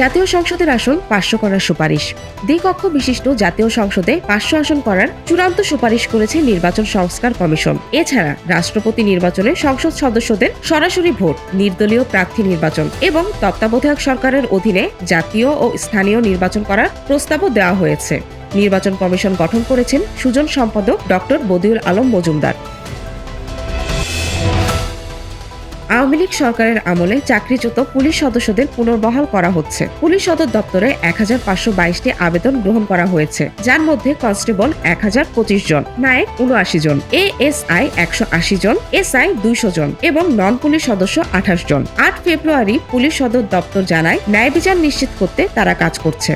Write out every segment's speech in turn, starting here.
জাতীয় সংসদের আসন পাঁচশো করার সুপারিশ। দ্বিকক্ষ বিশিষ্ট জাতীয় সংসদে পাঁচশো আসন করার চূড়ান্ত সুপারিশ করেছে নির্বাচন সংস্কার কমিশন। এছাড়া রাষ্ট্রপতি নির্বাচনে সংসদ সদস্যদের সরাসরি ভোট, নির্দলীয় প্রার্থী নির্বাচন এবং তত্ত্বাবধায়ক সরকারের অধীনে জাতীয় ও স্থানীয় নির্বাচন করার প্রস্তাবও দেওয়া হয়েছে। নির্বাচন কমিশন গঠন করেছেন সুজন সম্পাদক ডক্টর বদিউল আলম মজুমদার। আওয়ামী লীগ সরকারের আমলে চাকরিচ্যুত পুলিশ সদস্যদের পুনর্বহাল করা হচ্ছে। পুলিশ সদর দপ্তরে এক হাজার পাঁচশো বাইশটি আবেদন গ্রহণ করা হয়েছে, যার মধ্যে কনস্টেবল এক হাজার পঁচিশ জন, নায়ক উনআশি জন, এএসআই একশো আশি জন এস আই দুইশো জন এবং নন পুলিশ সদস্য আঠাশ জন। আট ফেব্রুয়ারি পুলিশ সদর দপ্তর জানায়, ন্যায় বিচার নিশ্চিত করতে তারা কাজ করছে।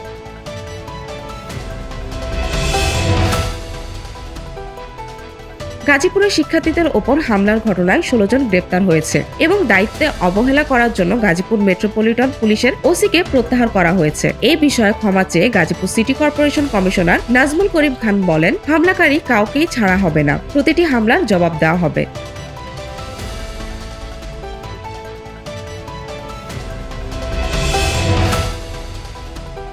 গাজীপুরের শিক্ষার্থীদের ওপর হামলার ঘটনায় ষোলো জন গ্রেপ্তার হয়েছে এবং দায়িত্বে অবহেলা করার জন্য গাজীপুর মেট্রোপলিটন পুলিশের ওসিকে প্রত্যাহার করা হয়েছে। এ বিষয়ে ক্ষমা চেয়ে Gazipur city corporation commissioner Nazmul Karim Khan বলেন, হামলাকারী কাউকেই ছাড়া হবে না। প্রতিটি হামলার জবাব দেওয়া হবে।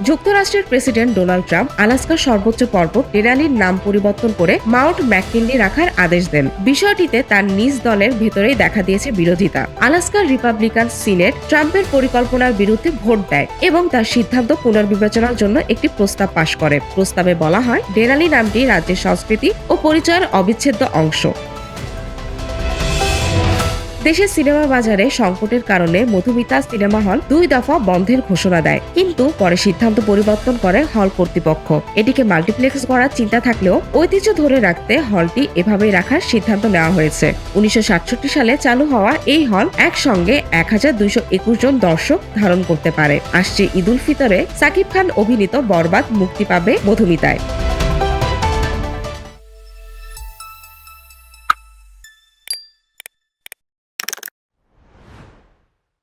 যুক্তরাষ্ট্রের প্রেসিডেন্ট ডোনাল্ড ট্রাম্প আলাস্কার সর্বোচ্চ পর্বত ডেরালির নাম পরিবর্তন করে মাউন্ট ম্যাককিনলি রাখার আদেশ দেন। বিষয়টিতে তার নিজ দলের ভেতরেই দেখা দিয়েছে বিরোধিতা। আলাস্কার রিপাবলিকান সিনেট ট্রাম্পের পরিকল্পনার বিরুদ্ধে ভোট দেয় এবং তার সিদ্ধান্ত পুনর্বিবেচনার জন্য একটি প্রস্তাব পাশ করে। প্রস্তাবে বলা হয় ডেরালি নামটি রাজ্যের সংস্কৃতি ও পরিচয়ের অবিচ্ছেদ্য অংশ। দেশের সিনেমা বাজারে সংকটের কারণে মধুমিতা সিনেমা হল দুই দফা বন্ধের ঘোষণা দেয়। কিন্তু পরে সিদ্ধান্ত পরিবর্তন করে হল কর্তৃপক্ষ। এটিকে মাল্টিপ্লেক্স করার চিন্তা থাকলেও ঐতিহ্য ধরে রাখতে হলটি এভাবেই রাখার সিদ্ধান্ত নেওয়া হয়েছে। উনিশশো সাতষট্টি সালে চালু হওয়া এই হল একসঙ্গে এক হাজার দুইশো একুশ জন দর্শক ধারণ করতে পারে। আসছে ঈদুল ফিতরে সাকিব খান অভিনীত বরবাদ মুক্তি পাবে মধুমিতায়।